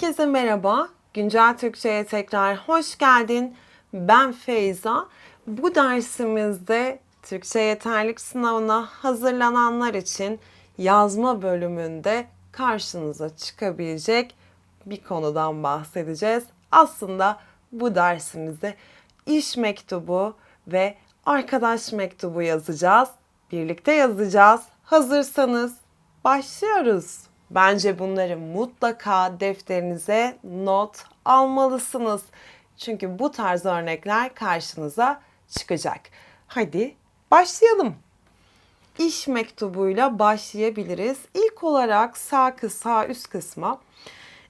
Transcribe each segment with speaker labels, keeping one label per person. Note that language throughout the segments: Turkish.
Speaker 1: Herkese merhaba. Güncel Türkçe'ye tekrar hoş geldin. Ben Feyza. Bu dersimizde Türkçe yeterlik sınavına hazırlananlar için yazma bölümünde karşınıza çıkabilecek bir konudan bahsedeceğiz. Aslında bu dersimizde iş mektubu ve arkadaş mektubu yazacağız. Birlikte yazacağız. Hazırsanız başlıyoruz. Bence bunları mutlaka defterinize not almalısınız. Çünkü bu tarz örnekler karşınıza çıkacak. Hadi başlayalım. İş mektubuyla başlayabiliriz. İlk olarak sağ kısa üst kısma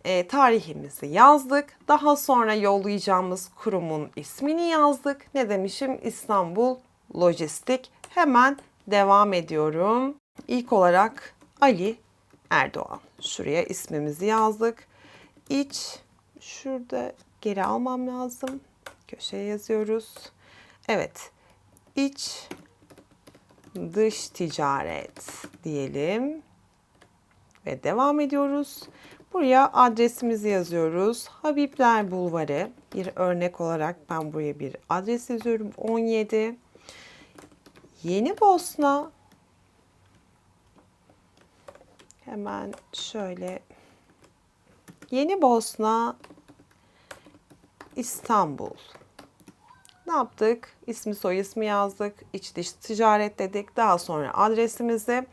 Speaker 1: e, tarihimizi yazdık. Daha sonra yollayacağımız kurumun ismini yazdık. Ne demişim? İstanbul Lojistik. Hemen devam ediyorum. İlk olarak Ali Erdoğan. Şuraya ismimizi yazdık. İç şurada geri almam lazım. Köşeye yazıyoruz. Evet. İç dış ticaret diyelim. Ve devam ediyoruz. Buraya adresimizi yazıyoruz. Habibler Bulvarı. Bir örnek olarak ben buraya bir adres yazıyorum. 17. Yeni Bosna. Hemen şöyle. Yeni Bosna İstanbul. Ne yaptık? İsmi soy ismi yazdık. İç dış ticaret dedik. Daha sonra adresimizi,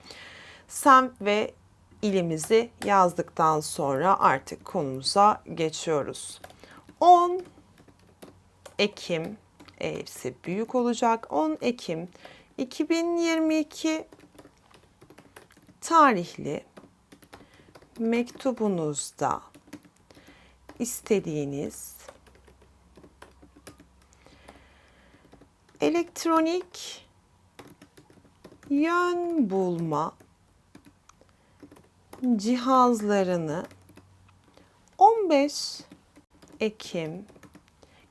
Speaker 1: semt ve ilimizi yazdıktan sonra artık konumuza geçiyoruz. 10 Ekim hepsi büyük olacak. 10 Ekim 2022 tarihli mektubunuzda istediğiniz elektronik yön bulma cihazlarını 15 Ekim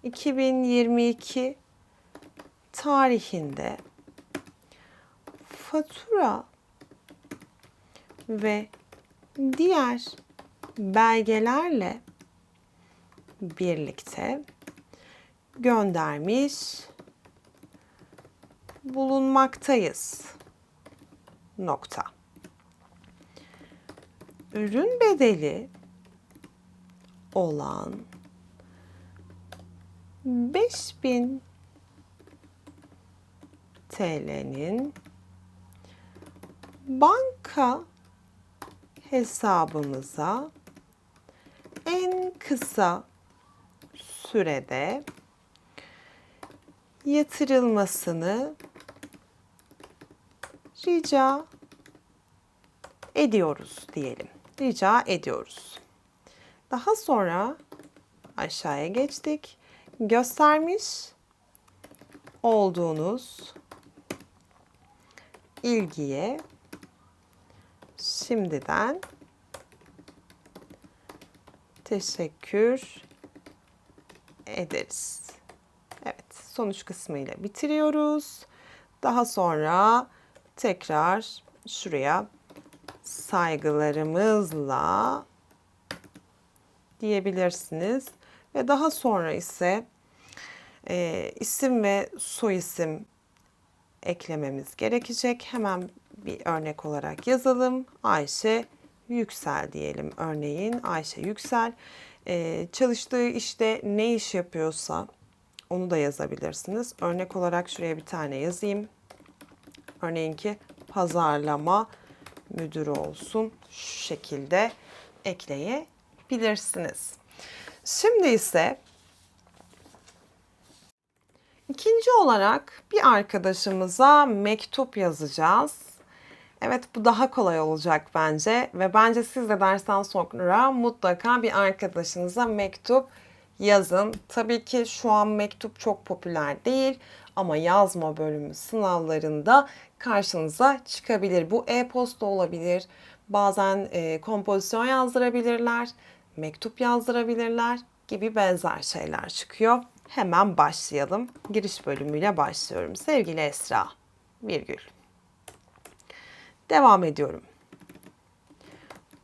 Speaker 1: 2022 tarihinde fatura ve diğer belgelerle birlikte göndermiş bulunmaktayız. Nokta. Ürün bedeli olan 5000 TL'nin banka hesabımıza en kısa sürede yatırılmasını rica ediyoruz diyelim. Rica ediyoruz. Daha sonra aşağıya geçtik. Göstermiş olduğunuz ilgiye şimdiden teşekkür ederiz. Evet, sonuç kısmıyla bitiriyoruz. Daha sonra tekrar şuraya saygılarımızla diyebilirsiniz. Ve daha sonra ise e, isim ve soy isim eklememiz gerekecek. Hemen bir örnek olarak yazalım. Ayşe Yüksel diyelim örneğin. Ayşe Yüksel. Ee, çalıştığı işte ne iş yapıyorsa onu da yazabilirsiniz. Örnek olarak şuraya bir tane yazayım. Örneğin ki pazarlama müdürü olsun. Şu şekilde ekleyebilirsiniz. Şimdi ise ikinci olarak bir arkadaşımıza mektup yazacağız. Evet bu daha kolay olacak bence ve bence siz de dersten sonra mutlaka bir arkadaşınıza mektup yazın. Tabii ki şu an mektup çok popüler değil ama yazma bölümü sınavlarında karşınıza çıkabilir. Bu e-posta olabilir. Bazen e, kompozisyon yazdırabilirler, mektup yazdırabilirler gibi benzer şeyler çıkıyor. Hemen başlayalım. Giriş bölümüyle başlıyorum. Sevgili Esra, virgül. Devam ediyorum.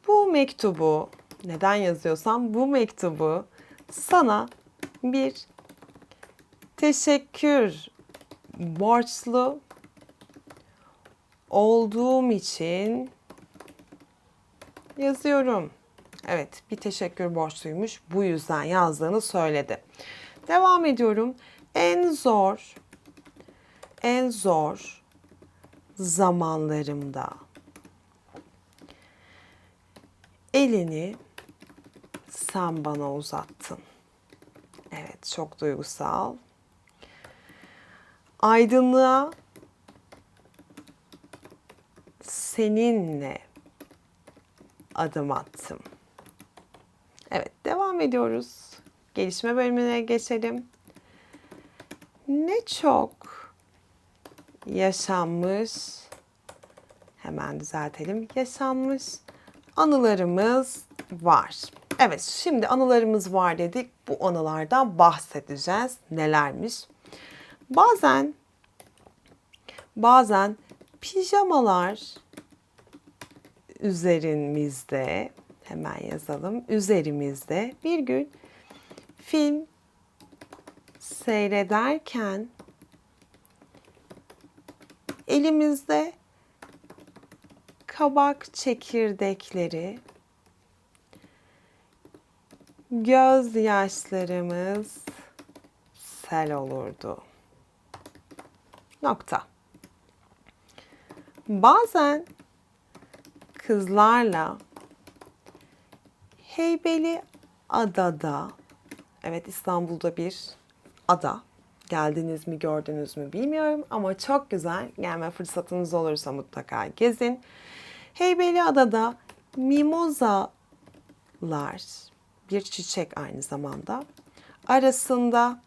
Speaker 1: Bu mektubu Neden yazıyorsam bu mektubu sana bir teşekkür borçlu olduğum için yazıyorum. Evet, bir teşekkür borçluymuş. Bu yüzden yazdığını söyledi. Devam ediyorum. En zor en zor zamanlarımda elini sen bana uzattın. Evet, çok duygusal. Aydınlığa seninle adım attım. Evet, devam ediyoruz. Gelişme bölümüne geçelim. Ne çok yaşanmış hemen düzeltelim. Yaşanmış anılarımız var. Evet, şimdi anılarımız var dedik. Bu anılardan bahsedeceğiz. Nelermiş? Bazen bazen pijamalar üzerimizde hemen yazalım. Üzerimizde bir gün film seyrederken elimizde kabak çekirdekleri, gözyaşlarımız sel olurdu. Nokta. Bazen kızlarla Heybeli Adada, evet İstanbul'da bir ada. Geldiniz mi gördünüz mü bilmiyorum ama çok güzel. Gelme fırsatınız olursa mutlaka gezin. Heybeli Adada mimozalar bir çiçek aynı zamanda. Arasında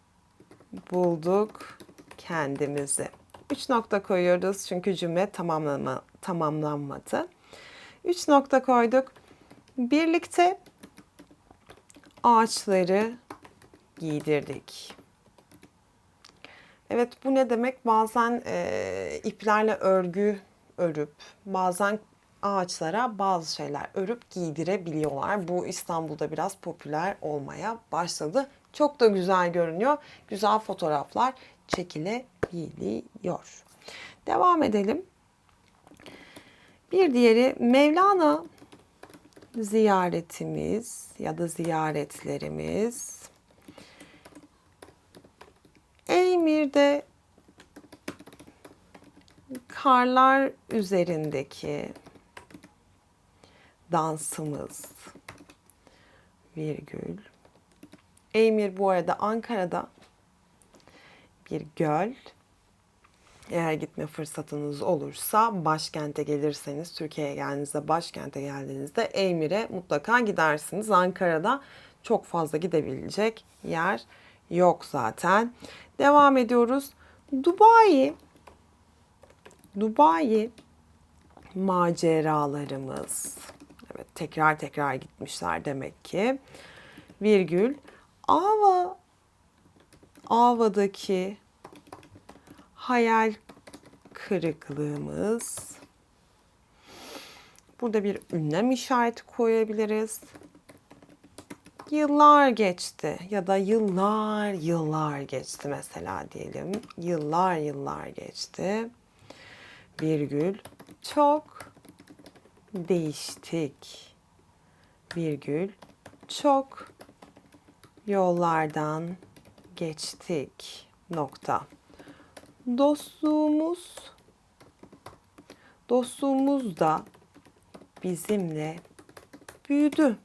Speaker 1: bulduk kendimizi. Üç nokta koyuyoruz çünkü cümle tamamlama, tamamlanmadı. Üç nokta koyduk. Birlikte ağaçları giydirdik. Evet bu ne demek? Bazen e, iplerle örgü örüp bazen ağaçlara bazı şeyler örüp giydirebiliyorlar. Bu İstanbul'da biraz popüler olmaya başladı. Çok da güzel görünüyor. Güzel fotoğraflar çekilebiliyor. Devam edelim. Bir diğeri Mevlana ziyaretimiz ya da ziyaretlerimiz. Eymir'de karlar üzerindeki dansımız virgül. Eymir bu arada Ankara'da bir göl. Eğer gitme fırsatınız olursa başkente gelirseniz, Türkiye'ye geldiğinizde, başkente geldiğinizde Eymir'e mutlaka gidersiniz. Ankara'da çok fazla gidebilecek yer yok zaten. Devam ediyoruz. Dubai Dubai maceralarımız. Evet tekrar tekrar gitmişler demek ki. Virgül. Ava Ava'daki hayal kırıklığımız. Burada bir ünlem işareti koyabiliriz. Yıllar geçti ya da yıllar yıllar geçti mesela diyelim. Yıllar yıllar geçti. Virgül. Çok değiştik. Virgül. Çok yollardan geçtik. Nokta. Dostluğumuz dostluğumuz da bizimle büyüdü.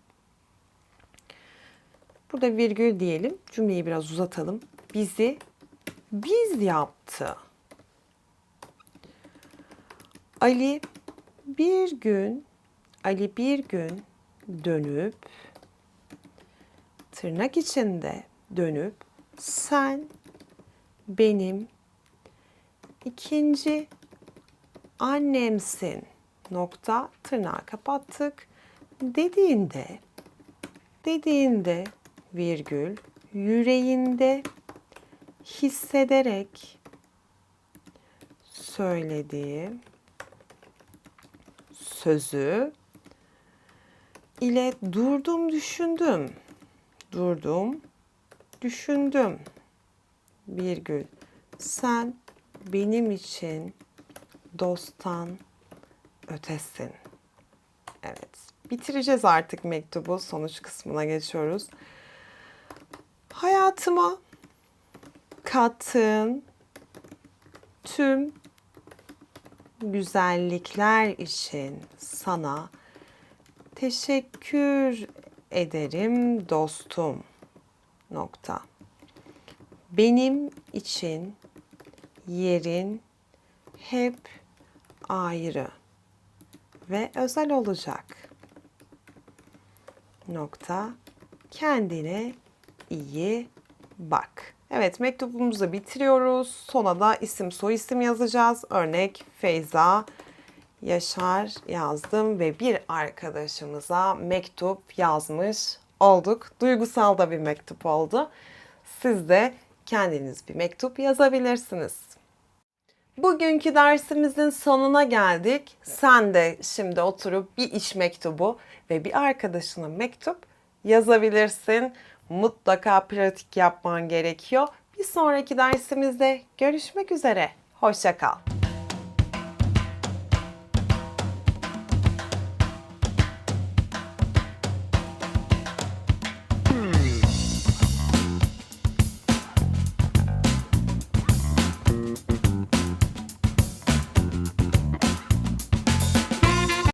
Speaker 1: Burada virgül diyelim. Cümleyi biraz uzatalım. Bizi biz yaptı. Ali bir gün Ali bir gün dönüp tırnak içinde dönüp sen benim ikinci annemsin nokta tırnağı kapattık dediğinde dediğinde virgül yüreğinde hissederek söylediği sözü ile durdum düşündüm. Durdum düşündüm. Virgül. Sen benim için dosttan ötesin. Evet. Bitireceğiz artık mektubu. Sonuç kısmına geçiyoruz. Hayatıma kattığın tüm güzellikler için sana teşekkür ederim dostum. Nokta. Benim için yerin hep ayrı ve özel olacak. Nokta. Kendine iyi bak. Evet mektubumuzu bitiriyoruz. Sona da isim soy isim yazacağız. Örnek Feyza Yaşar yazdım ve bir arkadaşımıza mektup yazmış olduk. Duygusal da bir mektup oldu. Siz de kendiniz bir mektup yazabilirsiniz. Bugünkü dersimizin sonuna geldik. Sen de şimdi oturup bir iş mektubu ve bir arkadaşına mektup yazabilirsin. Mutlaka pratik yapman gerekiyor. Bir sonraki dersimizde görüşmek üzere. Hoşça kal.